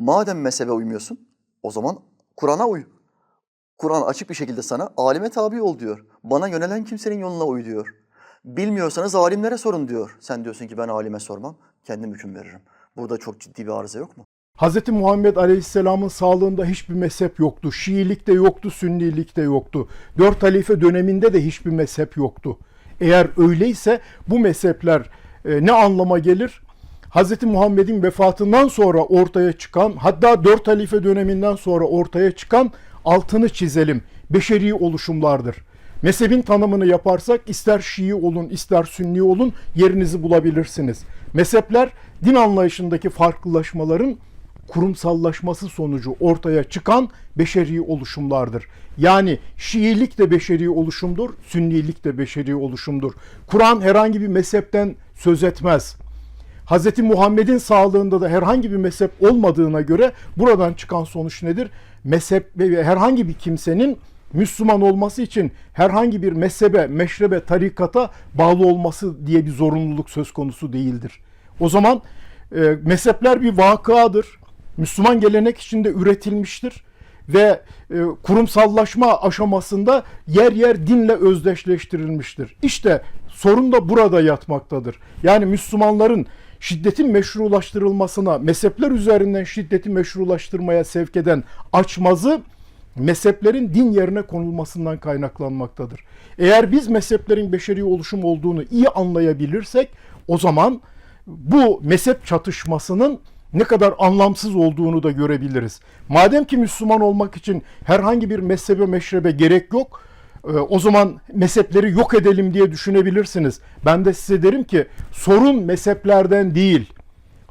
Madem mezhebe uymuyorsun, o zaman Kur'an'a uy. Kur'an açık bir şekilde sana alime tabi ol diyor. Bana yönelen kimsenin yoluna uy diyor. Bilmiyorsanız alimlere sorun diyor. Sen diyorsun ki ben alime sormam, kendim hüküm veririm. Burada çok ciddi bir arıza yok mu? Hz. Muhammed Aleyhisselam'ın sağlığında hiçbir mezhep yoktu. Şiilik de yoktu, Sünnilik de yoktu. Dört halife döneminde de hiçbir mezhep yoktu. Eğer öyleyse bu mezhepler e, ne anlama gelir? Hz. Muhammed'in vefatından sonra ortaya çıkan, hatta dört halife döneminden sonra ortaya çıkan altını çizelim. Beşeri oluşumlardır. Mezhebin tanımını yaparsak ister Şii olun ister Sünni olun yerinizi bulabilirsiniz. Mezhepler din anlayışındaki farklılaşmaların kurumsallaşması sonucu ortaya çıkan beşeri oluşumlardır. Yani Şiilik de beşeri oluşumdur, Sünnilik de beşeri oluşumdur. Kur'an herhangi bir mezhepten söz etmez. Hz. Muhammed'in sağlığında da herhangi bir mezhep olmadığına göre buradan çıkan sonuç nedir? Mezhep ve herhangi bir kimsenin Müslüman olması için herhangi bir mezhebe, meşrebe, tarikata bağlı olması diye bir zorunluluk söz konusu değildir. O zaman e, mezhepler bir vakıadır. Müslüman gelenek içinde üretilmiştir ve e, kurumsallaşma aşamasında yer yer dinle özdeşleştirilmiştir. İşte sorun da burada yatmaktadır. Yani Müslümanların şiddetin meşrulaştırılmasına, mezhepler üzerinden şiddeti meşrulaştırmaya sevk eden açmazı mezheplerin din yerine konulmasından kaynaklanmaktadır. Eğer biz mezheplerin beşeri oluşum olduğunu iyi anlayabilirsek o zaman bu mezhep çatışmasının ne kadar anlamsız olduğunu da görebiliriz. Madem ki Müslüman olmak için herhangi bir mezhebe meşrebe gerek yok, o zaman mezhepleri yok edelim diye düşünebilirsiniz. Ben de size derim ki sorun mezheplerden değil,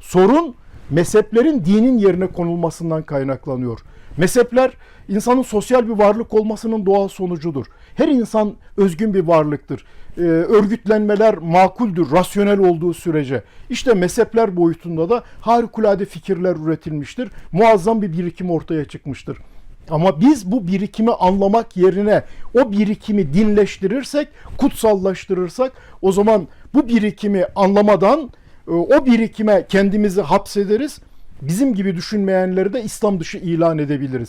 sorun mezheplerin dinin yerine konulmasından kaynaklanıyor. Mezhepler insanın sosyal bir varlık olmasının doğal sonucudur. Her insan özgün bir varlıktır. Ee, örgütlenmeler makuldür, rasyonel olduğu sürece. İşte mezhepler boyutunda da harikulade fikirler üretilmiştir. Muazzam bir birikim ortaya çıkmıştır. Ama biz bu birikimi anlamak yerine o birikimi dinleştirirsek, kutsallaştırırsak o zaman bu birikimi anlamadan e, o birikime kendimizi hapsederiz. Bizim gibi düşünmeyenleri de İslam dışı ilan edebiliriz.